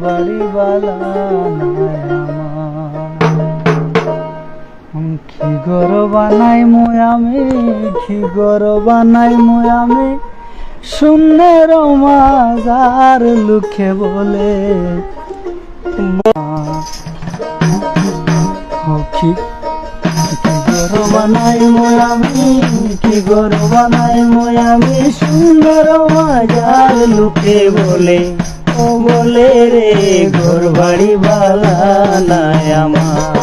বাড়ি বালা কি বানাই মই আমি কি গর বানাই মই আমি শূন্যের মাজার লুকে বলে কি? গর বানাই মই আমি কি গর বানাই মই আমি সুন্দর মাজার লুকে বলে। ও বলে রে ঘর বাড়ি বালা আমার।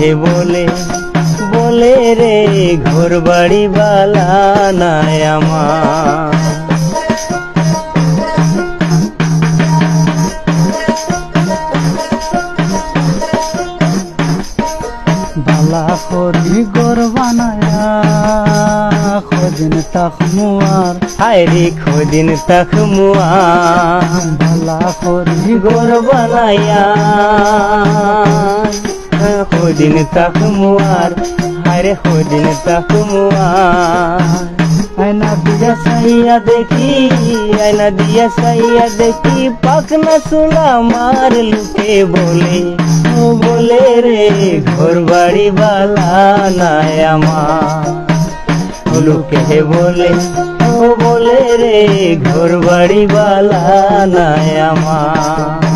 এ বলে বলে রে ঘর বাড়ি বালা নাই আমার? করি গর বানায়া খোদিন তাক মুয়ার। হায় রে খদিন তাক মুয়ার। বালা করি গর বানায়া খদিন তাক আয়না দিয়া সাইয়া দেখি, আয়না দিয়া সাইয়া দেখি, পাখনা সুলা মার লুকে বলে। ও বলে রে ঘর বাড়ি বালা নাই আমার। লুকে বলে, ও বলে রে ঘর বাড়ি বালা নাই আমার।